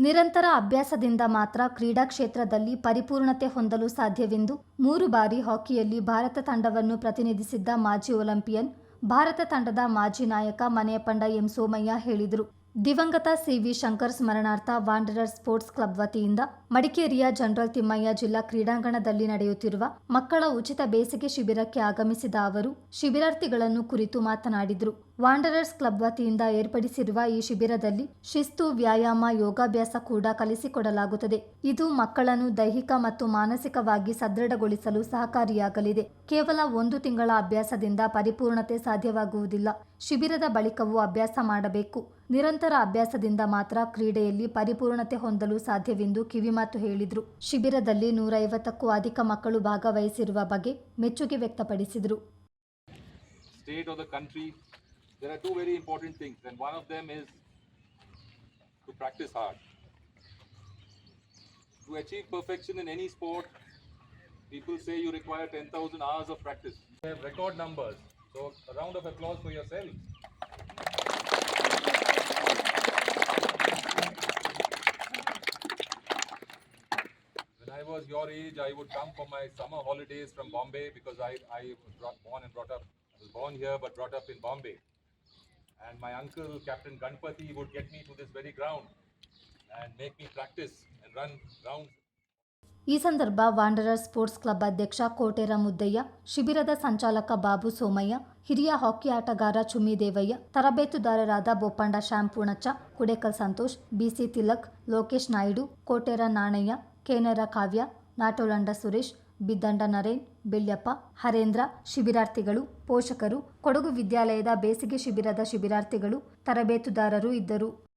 ನಿರಂತರ ಅಭ್ಯಾಸದಿಂದ ಮಾತ್ರ ಕ್ರೀಡಾ ಕ್ಷೇತ್ರದಲ್ಲಿ ಪರಿಪೂರ್ಣತೆ ಹೊಂದಲು ಸಾಧ್ಯವೆಂದು ಮೂರು ಬಾರಿ ಹಾಕಿಯಲ್ಲಿ ಭಾರತ ತಂಡವನ್ನು ಪ್ರತಿನಿಧಿಸಿದ್ದ ಮಾಜಿ ಒಲಿಂಪಿಯನ್, ಭಾರತ ತಂಡದ ಮಾಜಿ ನಾಯಕ ಮನೆಯಪಂಡ ಎಂ ಸೋಮಯ್ಯ ಹೇಳಿದರು. ದಿವಂಗತ ಸಿವಿ ಶಂಕರ್ ಸ್ಮರಣಾರ್ಥ ವಾಂಡರರ್ ಸ್ಪೋರ್ಟ್ಸ್ ಕ್ಲಬ್ ವತಿಯಿಂದ ಮಡಿಕೇರಿಯ ಜನರಲ್ ತಿಮ್ಮಯ್ಯ ಜಿಲ್ಲಾ ಕ್ರೀಡಾಂಗಣದಲ್ಲಿ ನಡೆಯುತ್ತಿರುವ ಮಕ್ಕಳ ಉಚಿತ ಬೇಸಿಗೆ ಶಿಬಿರಕ್ಕೆ ಆಗಮಿಸಿದ ಅವರು ಶಿಬಿರಾರ್ಥಿಗಳನ್ನು ಕುರಿತು ಮಾತನಾಡಿದರು. ವಾಂಡರರ್ಸ್ ಕ್ಲಬ್ ವತಿಯಿಂದ ಏರ್ಪಡಿಸಿರುವ ಈ ಶಿಬಿರದಲ್ಲಿ ಶಿಸ್ತು, ವ್ಯಾಯಾಮ, ಯೋಗಾಭ್ಯಾಸ ಕೂಡ ಕಲಿಸಿಕೊಡಲಾಗುತ್ತದೆ. ಇದು ಮಕ್ಕಳನ್ನು ದೈಹಿಕ ಮತ್ತು ಮಾನಸಿಕವಾಗಿ ಸದೃಢಗೊಳಿಸಲು ಸಹಕಾರಿಯಾಗಲಿದೆ. ಕೇವಲ ಒಂದು ತಿಂಗಳ ಅಭ್ಯಾಸದಿಂದ ಪರಿಪೂರ್ಣತೆ ಸಾಧ್ಯವಾಗುವುದಿಲ್ಲ. ಶಿಬಿರದ ಬಳಿಕವೂ ಅಭ್ಯಾಸ ಮಾಡಬೇಕು. ನಿರಂತರ ಅಭ್ಯಾಸದಿಂದ ಮಾತ್ರ ಕ್ರೀಡೆಯಲ್ಲಿ ಪರಿಪೂರ್ಣತೆ ಹೊಂದಲು ಸಾಧ್ಯವೆಂದು ಕಿವಿಮಾತು ಹೇಳಿದರು ಶಿಬಿರದಲ್ಲಿ ನೂರೈವತ್ತಕ್ಕೂ ಅಧಿಕ ಮಕ್ಕಳು ಭಾಗವಹಿಸಿರುವ ಬಗ್ಗೆ ಮೆಚ್ಚುಗೆ ವ್ಯಕ್ತಪಡಿಸಿದರು state of the country, there are two very important things, and one of them is to practice hard. To achieve perfection in any sport, people say you require 10,000 hours of practice. We have record numbers, so a round of applause for yourself. your age, I would come for my summer holidays from Bombay because I, I was brought, born and brought up, I was born here but brought up in Bombay. And my uncle, Captain Ganpati, would get me to this very ground and make me practice and run rounds. ಈ ಸಂದರ್ಭ Wanderer sports club ಅಧ್ಯಕ್ಷ ಕೋಟೇರ ಮುದ್ದಯ್ಯ ಶಿಬಿರದ ಸಂಚಾಲಕ ಬಾಬು ಸೋಮಯ್ಯ ಹಿರಿಯ ಹಾಕಿ ಆಟಗಾರ ಚುಮ್ಮಿ ದೇವಯ್ಯ ತರಬೇತುದಾರರಾದ ಬೊಪ್ಪಂಡ ಶ್ಯಾಮ್ ಪೂಣಚ್ಚ ಕುಡೇಕಲ್ ಸಂತೋಷ್ ಬಿಸಿ ತಿಲಕ್ ಲೋಕೇಶ್ ನಾಯ್ಡು ಕೋಟೇರ ನಾಣಯ್ಯ ಕೇನರ ಕಾವ್ಯ ನಾಟೋಲಂಡ ಸುರೇಶ್, ಬಿದ್ದಂಡ ನರೇನ್, ಬೆಳ್ಯಪ್ಪ, ಹರೇಂದ್ರ, ಶಿಬಿರಾರ್ಥಿಗಳು, ಪೋಷಕರು, ಕೊಡಗು ವಿದ್ಯಾಲಯದ ಬೇಸಿಗೆ ಶಿಬಿರದ ಶಿಬಿರಾರ್ಥಿಗಳು, ತರಬೇತುದಾರರು ಇದ್ದರು.